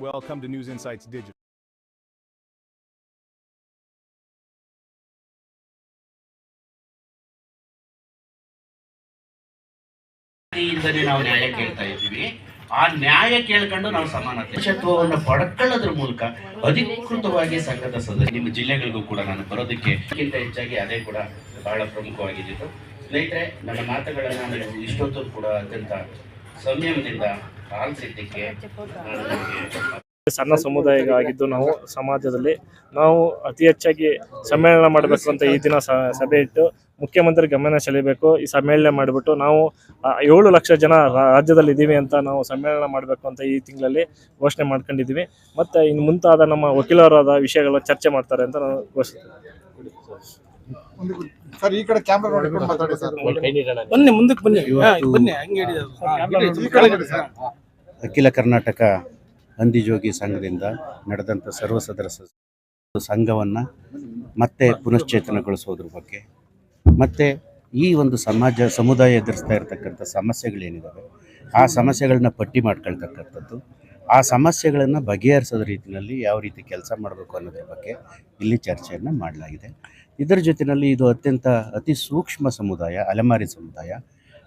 Welcome to News Insights Digital. ಇಲ್ಲದೆ ನಾವು ನ್ಯಾಯ ಕೇಳ್ತಾ ಇದ್ದೀವಿ. ಆ ನ್ಯಾಯ ಕೇಳ್ಕೊಂಡು ನಾವು ಸಮಾನತೆ. ಪಕ್ಷತ್ವವನ್ನು ಪಡ್ಕೊಳ್ಳೋದ್ರ ಮೂಲಕ ಅಧಿಕೃತವಾಗಿ ಸಂಘದ ಸದಸ್ಯ ನಿಮ್ಮ ಜಿಲ್ಲೆಗಳಿಗೂ ಕೂಡ ನಾನು ಬರೋದಕ್ಕೆ ಹೆಚ್ಚಾಗಿ ಅದೇ ಕೂಡ ಬಹಳ ಪ್ರಮುಖವಾಗಿದ್ದು. ಸ್ನೇಹಿತರೆ, ನನ್ನ ಮಾತುಗಳನ್ನು ಇಷ್ಟೊತ್ತು ಕೂಡ ಅತ್ಯಂತ ಸಂಯಮದಿಂದ ಆಲಿಸಿದ್ದಕ್ಕೆ ನಾನು ಸಣ್ಣ ಸಮುದಾಯ ಆಗಿದ್ದು ನಾವು ಸಮಾಜದಲ್ಲಿ ನಾವು ಅತಿ ಹೆಚ್ಚಾಗಿ ಸಮ್ಮೇಳನ ಮಾಡಬೇಕು ಅಂತ ಈ ದಿನ ಸ- ಸಭೆ ಇಟ್ಟು ಮುಖ್ಯಮಂತ್ರಿ ಗಮನ ಸೆಳೆಯಬೇಕು ಈ ಸಮ್ಮೇಳನ ಮಾಡಿಬಿಟ್ಟು ನಾವು ಏಳು ಲಕ್ಷ ಜನ ರಾಜ್ಯದಲ್ಲಿ ಇದ್ದೀವಿ ಅಂತ ನಾವು ಸಮ್ಮೇಳನ ಮಾಡಬೇಕು ಅಂತ ಈ ತಿಂಗಳಲ್ಲಿ ಘೋಷಣೆ ಮಾಡ್ಕೊಂಡಿದ್ದೀವಿ ಮತ್ತು ಇನ್ನು ಮುಂತಾದ ನಮ್ಮ ವಕೀಲರಾದ ವಿಷಯಗಳ ಚರ್ಚೆ ಮಾಡ್ತಾರೆ ಅಂತ ನಾವು ಘೋಷಿಸ್ತೀವಿ. ಒಂದು ಸರ್ ಈ ಕಡೆ ಕ್ಯಾಮ್ರಾ ನೋಡಿಕೊಂಡು ಮಾತಾಡಿ ಸರ್ ಬನ್ನಿ ಮುಂದಕ್ಕೆ ಬನ್ನಿ. ಬನ್ನಿ ಹಂಗೆ ಹೇಳಿದ್ರು ಹಾ, ಹಿಡಿ, ಈ ಕಡೆ ನೋಡಿ ಸರ್. ಅಖಿಲ ಕರ್ನಾಟಕ ಹಂದಿಜೋಗಿ ಸಂಘದಿಂದ ನಡೆದಂಥ ಸರ್ವ ಸದಸ್ಯ ಸಂಘವನ್ನು ಮತ್ತೆ ಪುನಶ್ಚೇತನಗೊಳಿಸೋದ್ರ ಬಗ್ಗೆ ಮತ್ತು ಈ ಒಂದು ಸಮಾಜ ಸಮುದಾಯ ಎದುರಿಸ್ತಾ ಇರತಕ್ಕಂಥ ಸಮಸ್ಯೆಗಳೇನಿದ್ದಾವೆ ಆ ಸಮಸ್ಯೆಗಳನ್ನ ಪಟ್ಟಿ ಮಾಡ್ಕೊಳ್ತಕ್ಕಂಥದ್ದು ಆ ಸಮಸ್ಯೆಗಳನ್ನು ಬಗೆಹರಿಸೋದ ರೀತಿಯಲ್ಲಿ ಯಾವ ರೀತಿ ಕೆಲಸ ಮಾಡಬೇಕು ಅನ್ನೋದ್ರ ಬಗ್ಗೆ ಇಲ್ಲಿ ಚರ್ಚೆಯನ್ನು ಮಾಡಲಾಗಿದೆ. ಇದರ ಜೊತೆಯಲ್ಲಿ ಇದು ಅತ್ಯಂತ ಅತಿ ಸೂಕ್ಷ್ಮ ಸಮುದಾಯ, ಅಲೆಮಾರಿ ಸಮುದಾಯ.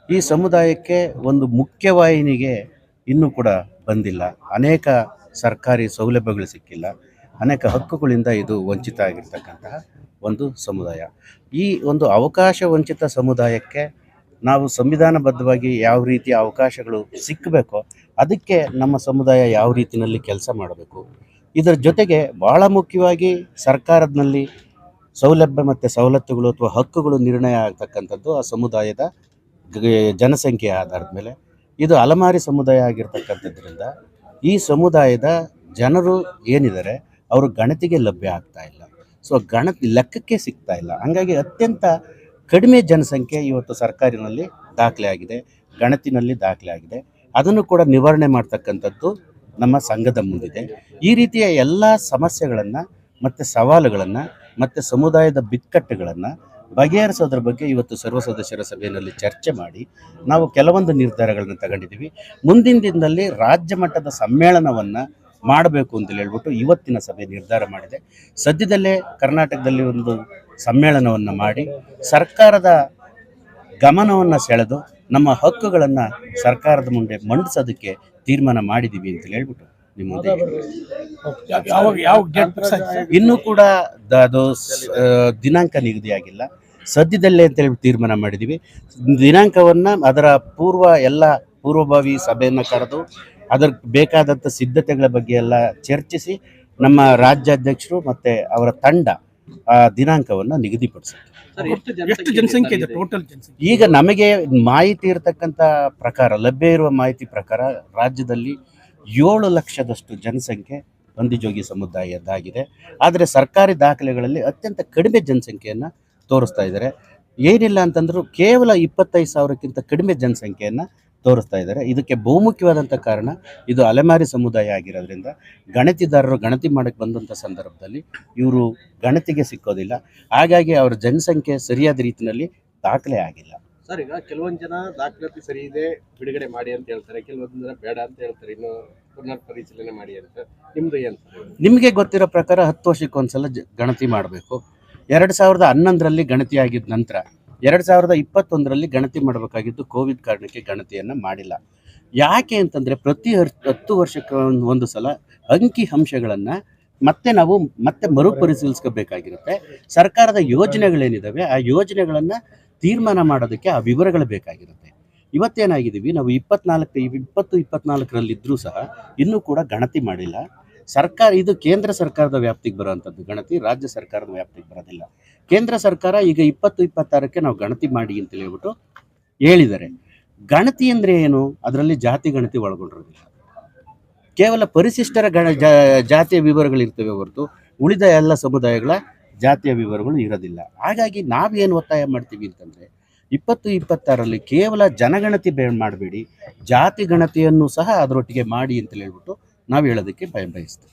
ಈ ಸಮುದಾಯಕ್ಕೆ ಒಂದು ಮುಖ್ಯವಾಹಿನಿಗೆ ಇನ್ನೂ ಕೂಡ ಬಂದಿಲ್ಲ. ಅನೇಕ ಸರ್ಕಾರಿ ಸೌಲಭ್ಯಗಳು ಸಿಕ್ಕಿಲ್ಲ. ಅನೇಕ ಹಕ್ಕುಗಳಿಂದ ಇದು ವಂಚಿತ ಆಗಿರ್ತಕ್ಕಂತಹ ಒಂದು ಸಮುದಾಯ. ಈ ಒಂದು ಅವಕಾಶ ವಂಚಿತ ಸಮುದಾಯಕ್ಕೆ ನಾವು ಸಂವಿಧಾನಬದ್ಧವಾಗಿ ಯಾವ ರೀತಿಯ ಅವಕಾಶಗಳು ಸಿಕ್ಕಬೇಕೋ ಅದಕ್ಕೆ ನಮ್ಮ ಸಮುದಾಯ ಯಾವ ರೀತಿಯಲ್ಲಿ ಕೆಲಸ ಮಾಡಬೇಕು. ಇದರ ಜೊತೆಗೆ ಭಾಳ ಮುಖ್ಯವಾಗಿ ಸರ್ಕಾರದಲ್ಲಿ ಸೌಲಭ್ಯ ಮತ್ತು ಸವಲತ್ತುಗಳು ಅಥವಾ ಹಕ್ಕುಗಳು ನಿರ್ಣಯ ಆಗ್ತಕ್ಕಂಥದ್ದು ಆ ಸಮುದಾಯದ ಜನಸಂಖ್ಯೆ ಆಧಾರದ ಮೇಲೆ. ಇದು ಅಲಮಾರಿ ಸಮುದಾಯ ಆಗಿರ್ತಕ್ಕಂಥದ್ರಿಂದ ಈ ಸಮುದಾಯದ ಜನರು ಏನಿದ್ದಾರೆ, ಅವರು ಗಣತಿಗೆ ಲಭ್ಯ ಆಗ್ತಾ ಇಲ್ಲ. ಸೊ, ಗಣತಿ, ಲೆಕ್ಕಕ್ಕೆ ಸಿಗ್ತಾ ಇಲ್ಲ. ಹಂಗಾಗಿ ಅತ್ಯಂತ ಕಡಿಮೆ ಜನಸಂಖ್ಯೆ ಇವತ್ತು ಸರ್ಕಾರಿನಲ್ಲಿ ದಾಖಲೆ ಆಗಿದೆ, ಗಣತಿನಲ್ಲಿ ದಾಖಲೆ ಆಗಿದೆ. ಅದನ್ನು ಕೂಡ ನಿವಾರಣೆ ಮಾಡ್ತಕ್ಕಂಥದ್ದು ನಮ್ಮ ಸಂಘದ ಮುಂದಿದೆ. ಈ ರೀತಿಯ ಎಲ್ಲ ಸಮಸ್ಯೆಗಳನ್ನು ಮತ್ತು ಸವಾಲುಗಳನ್ನು ಮತ್ತು ಸಮುದಾಯದ ಬಿಕ್ಕಟ್ಟುಗಳನ್ನು ಬಗೆಹರಿಸೋದ್ರ ಬಗ್ಗೆ ಇವತ್ತು ಸರ್ವ ಸದಸ್ಯರ ಸಭೆಯಲ್ಲಿ ಚರ್ಚೆ ಮಾಡಿ ನಾವು ಕೆಲವೊಂದು ನಿರ್ಧಾರಗಳನ್ನು ತಗೊಂಡಿದ್ದೀವಿ. ಮುಂದಿನ ದಿನದಲ್ಲಿ ರಾಜ್ಯ ಮಟ್ಟದ ಸಮ್ಮೇಳನವನ್ನು ಮಾಡಬೇಕು ಅಂತ ಹೇಳ್ಬಿಟ್ಟು ಇವತ್ತಿನ ಸಭೆ ನಿರ್ಧಾರ ಮಾಡಿದೆ. ಸದ್ಯದಲ್ಲೇ ಕರ್ನಾಟಕದಲ್ಲಿ ಒಂದು ಸಮ್ಮೇಳನವನ್ನು ಮಾಡಿ ಸರ್ಕಾರದ ಗಮನವನ್ನು ಸೆಳೆದು ನಮ್ಮ ಹಕ್ಕುಗಳನ್ನು ಸರ್ಕಾರದ ಮುಂದೆ ಮಂಡಿಸೋದಕ್ಕೆ ತೀರ್ಮಾನ ಮಾಡಿದ್ದೀವಿ ಅಂತ ಹೇಳ್ಬಿಟ್ಟು ನಿಮ್ಮ ಯಾವಾಗ ಯಾವ ಸರ್? ಇನ್ನೂ ಕೂಡ ಅದು ದಿನಾಂಕ ನಿಗದಿಯಾಗಿಲ್ಲ. ಸದ್ಯದಲ್ಲೇ ಅಂತ ಹೇಳಿ ತೀರ್ಮಾನ ಮಾಡಿದ್ದೀವಿ ದಿನಾಂಕವನ್ನು ಅದರ ಪೂರ್ವ ಎಲ್ಲ ಪೂರ್ವಭಾವಿ ಸಭೆಯನ್ನು ಕರೆದು ಅದರ ಬೇಕಾದಂಥ ಸಿದ್ಧತೆಗಳ ಬಗ್ಗೆ ಎಲ್ಲ ಚರ್ಚಿಸಿ ನಮ್ಮ ರಾಜ್ಯಾಧ್ಯಕ್ಷರು ಮತ್ತು ಅವರ ತಂಡ ಆ ದಿನಾಂಕವನ್ನು ನಿಗದಿಪಡಿಸುತ್ತೆ. ಎಷ್ಟು ಜನಸಂಖ್ಯೆ ಇದೆ ಟೋಟಲ್ ಜನಸಂಖ್ಯೆ. ಈಗ ನಮಗೆ ಮಾಹಿತಿ ಇರತಕ್ಕಂಥ ಪ್ರಕಾರ ಲಭ್ಯ ಇರುವ ಮಾಹಿತಿ ಪ್ರಕಾರ ರಾಜ್ಯದಲ್ಲಿ ಏಳು ಲಕ್ಷದಷ್ಟು ಜನಸಂಖ್ಯೆ ಬಂದಿಜೋಗಿ ಸಮುದಾಯದ್ದಾಗಿದೆ ಆದರೆ ಸರ್ಕಾರಿ ದಾಖಲೆಗಳಲ್ಲಿ ಅತ್ಯಂತ ಕಡಿಮೆ ಜನಸಂಖ್ಯೆಯನ್ನು ತೋರಿಸ್ತಾ ಇದ್ದಾರೆ. ಏನಿಲ್ಲ ಅಂತಂದರೂ ಕೇವಲ ಇಪ್ಪತ್ತೈದು ಸಾವಿರಕ್ಕಿಂತ ಕಡಿಮೆ ಜನಸಂಖ್ಯೆಯನ್ನು ತೋರಿಸ್ತಾ ಇದ್ದಾರೆ. ಇದಕ್ಕೆ ಬಹುಮುಖ್ಯವಾದಂಥ ಕಾರಣ ಇದು ಅಲೆಮಾರಿ ಸಮುದಾಯ ಆಗಿರೋದ್ರಿಂದ ಗಣತಿದಾರರು ಗಣತಿ ಮಾಡಕ್ಕೆ ಬಂದಂಥ ಸಂದರ್ಭದಲ್ಲಿ ಇವರು ಗಣತಿಗೆ ಸಿಕ್ಕೋದಿಲ್ಲ. ಹಾಗಾಗಿ ಅವರ ಜನಸಂಖ್ಯೆ ಸರಿಯಾದ ರೀತಿಯಲ್ಲಿ ದಾಖಲೆ ಆಗಿಲ್ಲ. ಸರ್, ಈಗ ಕೆಲವೊಂದು ಜನ ದಾಖಲಾತಿ ಸರಿ ಇದೆ, ಬಿಡುಗಡೆ ಮಾಡಿ ಅಂತ ಹೇಳ್ತಾರೆ. ಕೆಲವೊಂದು ಜನ ಬೇಡ ಅಂತ ಹೇಳ್ತಾರೆ. ಇನ್ನು ಪುನರ್ ಪರಿಶೀಲನೆ ಮಾಡಿ ಅಂತ. ನಿಮ್ದು ಏನು ನಿಮಗೆ ಗೊತ್ತಿರೋ ಪ್ರಕಾರ ಹತ್ತು ವರ್ಷಕ್ಕೆ ಒಂದ್ಸಲ ಗಣತಿ ಮಾಡಬೇಕು. ಎರಡು ಸಾವಿರದ ಹನ್ನೊಂದರಲ್ಲಿ ಗಣತಿ ಆಗಿದ್ದ ನಂತರ, ಎರಡು ಸಾವಿರದ ಇಪ್ಪತ್ತೊಂದರಲ್ಲಿ ಗಣತಿ ಮಾಡಬೇಕಾಗಿದ್ದು ಕೋವಿಡ್ ಕಾರಣಕ್ಕೆ ಗಣತಿಯನ್ನು ಮಾಡಿಲ್ಲ. ಯಾಕೆ ಅಂತಂದರೆ ಪ್ರತಿ ಹತ್ತು ವರ್ಷಕ್ಕೆ ಒಂದು ಸಲ ಅಂಕಿ ಅಂಶಗಳನ್ನು ಮತ್ತೆ ನಾವು ಮತ್ತೆ ಮರುಪರಿಶೀಲಿಸ್ಕೋಬೇಕಾಗಿರುತ್ತೆ. ಸರ್ಕಾರದ ಯೋಜನೆಗಳೇನಿದ್ದಾವೆ ಆ ಯೋಜನೆಗಳನ್ನು ತೀರ್ಮಾನ ಮಾಡೋದಕ್ಕೆ ಆ ವಿವರಗಳು ಬೇಕಾಗಿರುತ್ತೆ. ಇವತ್ತೇನಾಗಿದ್ದೀವಿ, ನಾವು ಇಪ್ಪತ್ನಾಲ್ಕು, ಇಪ್ಪತ್ತು ಇಪ್ಪತ್ನಾಲ್ಕರಲ್ಲಿದ್ದರೂ ಸಹ ಇನ್ನೂ ಕೂಡ ಗಣತಿ ಮಾಡಿಲ್ಲ. ಸರ್ಕಾರ, ಇದು ಕೇಂದ್ರ ಸರ್ಕಾರದ ವ್ಯಾಪ್ತಿಗೆ ಬರುವಂಥದ್ದು ಗಣತಿ, ರಾಜ್ಯ ಸರ್ಕಾರದ ವ್ಯಾಪ್ತಿಗೆ ಬರೋದಿಲ್ಲ. ಕೇಂದ್ರ ಸರ್ಕಾರ ಈಗ ಇಪ್ಪತ್ತು, ಇಪ್ಪತ್ತಾರಕ್ಕೆ ನಾವು ಗಣತಿ ಮಾಡಿ ಅಂತ ಹೇಳ್ಬಿಟ್ಟು ಹೇಳಿದ್ದಾರೆ. ಗಣತಿ ಅಂದರೆ ಏನು? ಅದರಲ್ಲಿ ಜಾತಿ ಗಣತಿ ಒಳಗೊಂಡಿರೋದಿಲ್ಲ. ಕೇವಲ ಪರಿಶಿಷ್ಟರ ಗಣ ಜಾತಿಯ ವಿವರಗಳಿರ್ತವೆ ಹೊರತು ಉಳಿದ ಎಲ್ಲ ಸಮುದಾಯಗಳ ಜಾತಿಯ ವಿವರಗಳು ಇರೋದಿಲ್ಲ. ಹಾಗಾಗಿ ನಾವೇನು ಒತ್ತಾಯ ಮಾಡ್ತೀವಿ ಅಂತಂದರೆ ಇಪ್ಪತ್ತು ಇಪ್ಪತ್ತಾರಲ್ಲಿ ಕೇವಲ ಜನಗಣತಿ ಬೇ ಮಾಡಬೇಡಿ ಜಾತಿ ಗಣತಿಯನ್ನು ಸಹ ಅದರೊಟ್ಟಿಗೆ ಮಾಡಿ ಅಂತ ಹೇಳ್ಬಿಟ್ಟು ನಾವು ಹೇಳೋದಕ್ಕೆ ಭಯ ಬಯಸ್ತೀವಿ.